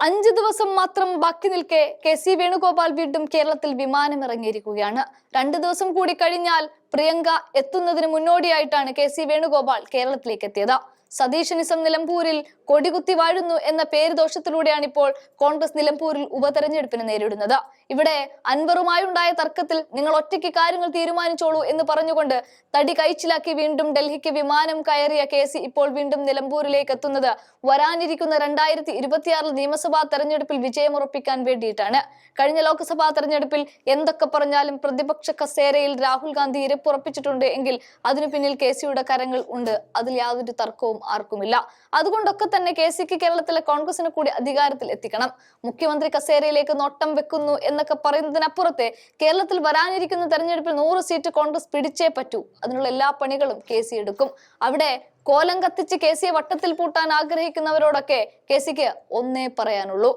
അഞ്ചു ദിവസം മാത്രം ബാക്കി നിൽക്കെ കെ സി വേണുഗോപാൽ വീണ്ടും കേരളത്തിൽ വിമാനമിറങ്ങിയിരിക്കുകയാണ്. രണ്ടു ദിവസം കൂടി കഴിഞ്ഞാൽ പ്രിയങ്ക എത്തുന്നതിന് മുന്നോടിയായിട്ടാണ് കെ സി വേണുഗോപാൽ കേരളത്തിലേക്ക് എത്തിയത് സതീശനിസം നിലമ്പൂരിൽ കൊടികുത്തി വാഴുന്നു എന്ന പേരുദോഷത്തിലൂടെയാണ് ഇപ്പോൾ കോൺഗ്രസ് നിലമ്പൂരിൽ ഉപതെരഞ്ഞെടുപ്പിന് നേരിടുന്നത്. ഇവിടെ അൻവറുമായുണ്ടായ തർക്കത്തിൽ നിങ്ങൾ ഒറ്റയ്ക്ക് കാര്യങ്ങൾ തീരുമാനിച്ചോളൂ എന്ന് പറഞ്ഞുകൊണ്ട് തടി കൈച്ചിലാക്കി വീണ്ടും ഡൽഹിക്ക് വിമാനം കയറിയ കെ ഇപ്പോൾ വീണ്ടും നിലമ്പൂരിലേക്ക് എത്തുന്നത് വരാനിരിക്കുന്ന രണ്ടായിരത്തി ഇരുപത്തിയാറിൽ നിയമസഭാ തെരഞ്ഞെടുപ്പിൽ വിജയമുറപ്പിക്കാൻ വേണ്ടിയിട്ടാണ്. കഴിഞ്ഞ ലോക്സഭാ തെരഞ്ഞെടുപ്പിൽ എന്തൊക്കെ പറഞ്ഞാലും പ്രതിപക്ഷ കസേരയിൽ രാഹുൽ ഗാന്ധി ഇരപ്പുറപ്പിച്ചിട്ടുണ്ട് എങ്കിൽ അതിനു പിന്നിൽ കെ സിയുടെ കരങ്ങൾ ഉണ്ട്. അതിൽ യാതൊരു തർക്കവും ആർക്കുമില്ല. അതുകൊണ്ടൊക്കെ തന്നെ കെ സിക്ക് കേരളത്തിലെ കോൺഗ്രസിനെ കൂടി അധികാരത്തിൽ എത്തിക്കണം. മുഖ്യമന്ത്രി കസേരയിലേക്ക് നോട്ടം വെക്കുന്നു എന്നൊക്കെ പറയുന്നതിനപ്പുറത്തെ കേരളത്തിൽ വരാനിരിക്കുന്ന തെരഞ്ഞെടുപ്പിൽ നൂറ് സീറ്റ് കോൺഗ്രസ് പിടിച്ചേ പറ്റൂ. അതിനുള്ള എല്ലാ പണികളും കെ സി എടുക്കും. അവിടെ കോലം കത്തിച്ച് കെ സിയെ വട്ടത്തിൽ പൂട്ടാൻ ആഗ്രഹിക്കുന്നവരോടൊക്കെ കെ സിക്ക് ഒന്നേ പറയാനുള്ളൂ.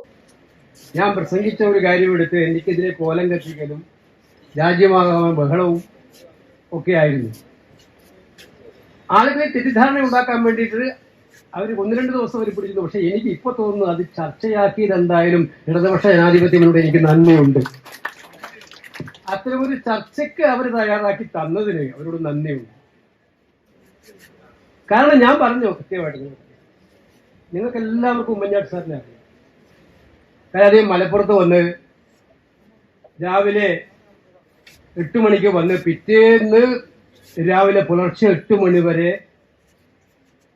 ഞാൻ പ്രസംഗിച്ച ഒരു കാര്യം എടുത്ത് എനിക്കെതിരെ കോലം കത്തിക്കലും രാജ്യമാകാൻ ബഹളവും ഒക്കെ ആയിരുന്നു. ആളുകളെ തെറ്റിദ്ധാരണ ഉണ്ടാക്കാൻ വേണ്ടിയിട്ട് അവർ ഒന്ന് രണ്ട് ദിവസം അവർ പിടിക്കുന്നു പക്ഷെ എനിക്ക് ഇപ്പൊ തോന്നുന്നു അത് ചർച്ചയാക്കിയത് എന്തായാലും ഇടതുപക്ഷ ജനാധിപത്യത്തിനോട് എനിക്ക് നന്ദിയുണ്ട്. അത്തരമൊരു ചർച്ചയ്ക്ക് അവർ തയ്യാറാക്കി തന്നതിന് അവരോട് നന്ദിയുണ്ട്. കാരണം ഞാൻ പറഞ്ഞു കൃത്യമായിട്ട് നിങ്ങൾക്ക് എല്ലാവർക്കും ഉമ്മൻചാണ്ടി സാറിനെ അറിയാം. കാരണം അദ്ദേഹം മലപ്പുറത്ത് വന്ന് രാവിലെ എട്ട് മണിക്ക് വന്ന് പിറ്റേന്ന് രാവിലെ പുലർച്ചെ എട്ട് മണി വരെ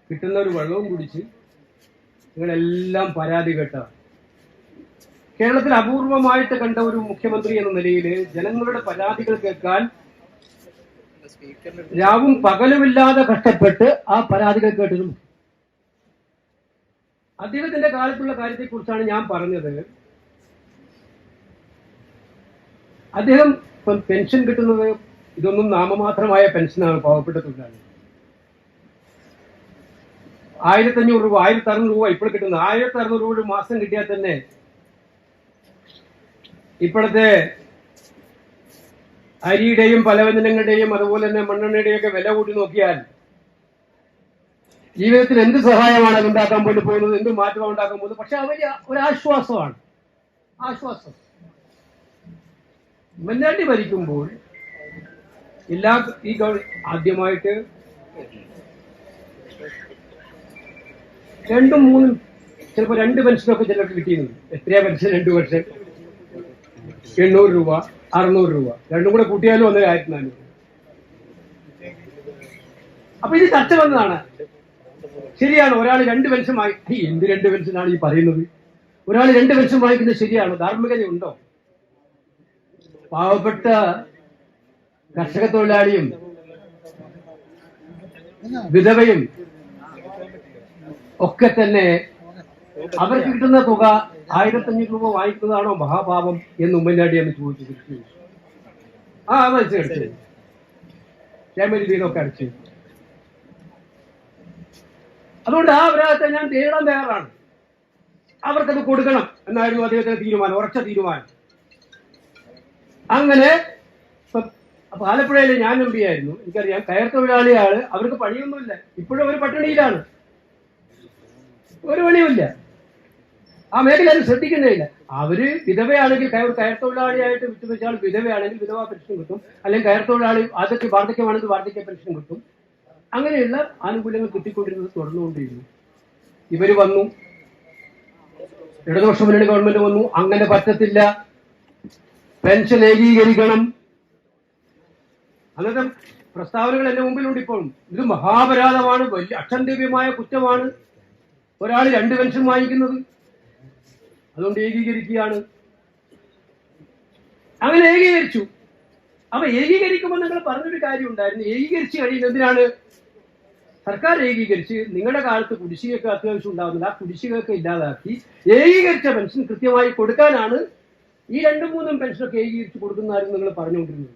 കിട്ടുന്ന ഒരു വെള്ളവും കുടിച്ച് നിങ്ങളെല്ലാം പരാതി കേട്ട. കേരളത്തിൽ അപൂർവമായിട്ട് കണ്ട ഒരു മുഖ്യമന്ത്രി എന്ന നിലയിൽ ജനങ്ങളുടെ പരാതികൾ കേൾക്കാൻ രാവും പകലുമില്ലാതെ കഷ്ടപ്പെട്ട് ആ പരാതികൾ കേട്ടിരുന്നു അദ്ദേഹത്തിന്റെ കാലത്തുള്ള കാര്യത്തെ കുറിച്ചാണ് ഞാൻ പറഞ്ഞത്. അദ്ദേഹം ഇപ്പം പെൻഷൻ കിട്ടുന്നത് ഇതൊന്നും നാമമാത്രമായ പെൻഷനാണ് പാവപ്പെട്ട തൊഴിലാളി. ആയിരത്തി അഞ്ഞൂറ് രൂപ ആയിരത്തി അറുന്നൂറ് രൂപ ഇപ്പോൾ കിട്ടുന്നത്. ആയിരത്തി അറുന്നൂറ് രൂപ മാസം കിട്ടിയാൽ തന്നെ ഇപ്പോഴത്തെ അരിയുടെയും പലവ്യഞ്ജനങ്ങളുടെയും അതുപോലെ തന്നെ മണ്ണെണ്ണയുടെയും ഒക്കെ വില കൂട്ടി നോക്കിയാൽ ജീവിതത്തിൽ എന്ത് സഹായമാണ് അത് ഉണ്ടാക്കാൻ വേണ്ടി പോകുന്നത് എന്ത് മാറ്റമാണ് ഉണ്ടാക്കാൻ പോകുന്നത്? പക്ഷെ അവർ ഒരു ആശ്വാസമാണ് ആശ്വാസം. ഉമ്മൻചാണ്ടി ഭരിക്കുമ്പോൾ എല്ലാ ഈ ആദ്യമായിട്ട് രണ്ടും മൂന്നും ചിലപ്പോ രണ്ട് പെൻഷനൊക്കെ ചിലർക്ക് കിട്ടിയിരുന്നു. എത്രയാ പെൻഷൻ? രണ്ട് പെൻഷൻ. എണ്ണൂറ് രൂപ അറുന്നൂറ് രൂപ. രണ്ടും കൂടെ കൂട്ടിയാലും ഒന്ന് ആയിരത്തി നാനൂറ് അപ്പൊ ഇത് ചർച്ച വന്നതാണ്. ശരിയാണ് ഒരാൾ രണ്ട് പെൻഷൻ വാങ്ങി എന്ത് രണ്ട് പെൻഷനാണ് ഈ പറയുന്നത്? ഒരാൾ രണ്ട് പെൻഷൻ വാങ്ങിക്കുന്നത് ശരിയാണ്. ധാർമ്മികതയുണ്ടോ? പാവപ്പെട്ട കർഷക തൊഴിലാളിയും വിധവയും ഒക്കെ തന്നെ അവർക്ക് കിട്ടുന്ന തുക ആയിരത്തഞ്ഞൂറ് രൂപ വാങ്ങിക്കുന്നതാണോ മഹാഭാവം എന്ന് ഉമ്മൻചാണ്ടി എന്ന് ചോദിച്ചു ആ മനസ്സിൽ അടിച്ചു ക്ഷേമനിധി വീടൊക്കെ അടിച്ചു. അതുകൊണ്ട് ആ ഒരാളത്തെ ഞാൻ തേടാൻ തയ്യാറാണ്. അവർക്കത് കൊടുക്കണം എന്നായിരുന്നു അദ്ദേഹത്തിന്റെ തീരുമാനം ഉറച്ച തീരുമാനം. അങ്ങനെ ആലപ്പുഴയിലെ ഞാൻ നമ്പിയായിരുന്നു എനിക്കറിയാം. കയർ തൊഴിലാളിയാണ് അവർക്ക് പണിയൊന്നുമില്ല. ഇപ്പോഴും ഒരു പട്ടിണിയിലാണ്. ഒരു പണിയുമില്ല. ആ മേഖല ആരും ശ്രദ്ധിക്കുന്നില്ല. അവർ വിധവയാണെങ്കിൽ കയർ കയർ തൊഴിലാളിയായിട്ട് വിട്ടുവെച്ചാൽ വിധവയാണെങ്കിൽ വിധവ പെൻഷൻ കിട്ടും. അല്ലെങ്കിൽ കയർ തൊഴിലാളി അതൊക്കെ വാർദ്ധക്യമാണെങ്കിൽ വാർദ്ധക്യ പെൻഷൻ കിട്ടും. അങ്ങനെയുള്ള ആനുകൂല്യങ്ങൾ കിട്ടിക്കൊണ്ടിരുന്നത് തുടർന്നുകൊണ്ടിരുന്നു. ഇവർ വന്നു. ഇടതുപക്ഷ മുന്നണി ഗവൺമെന്റ് വന്നു. അങ്ങനെ പറ്റത്തില്ല. പെൻഷൻ ഏകീകരിക്കണം അതായത് പ്രസ്താവനകൾ എന്റെ മുമ്പിലുണ്ട് ഇപ്പോഴും ഇത് മഹാപരാധമാണ് വലിയ അക്ഷന്തീപ്യമായ കുറ്റമാണ്. ഒരാൾ രണ്ട് പെൻഷൻ വാങ്ങിക്കുന്നത്. അതുകൊണ്ട് ഏകീകരിക്കുകയാണ്. അങ്ങനെ ഏകീകരിച്ചു. അപ്പൊ ഏകീകരിക്കുമ്പോൾ നിങ്ങൾ പറഞ്ഞൊരു കാര്യം ഉണ്ടായിരുന്നു. ഏകീകരിച്ച് കഴിയുന്ന എന്തിനാണ്? സർക്കാർ ഏകീകരിച്ച് നിങ്ങളുടെ കാലത്ത് കുടിശ്ശികയൊക്കെ അത്യാവശ്യം ഉണ്ടാകുന്നില്ല ആ കുടിശ്ശികയൊക്കെ ഇല്ലാതാക്കി ഏകീകരിച്ച പെൻഷൻ കൃത്യമായി കൊടുക്കാനാണ് ഈ രണ്ടും മൂന്നും പെൻഷനൊക്കെ ഏകീകരിച്ച് കൊടുക്കുന്നതായിരുന്നു നിങ്ങൾ പറഞ്ഞുകൊണ്ടിരുന്നത്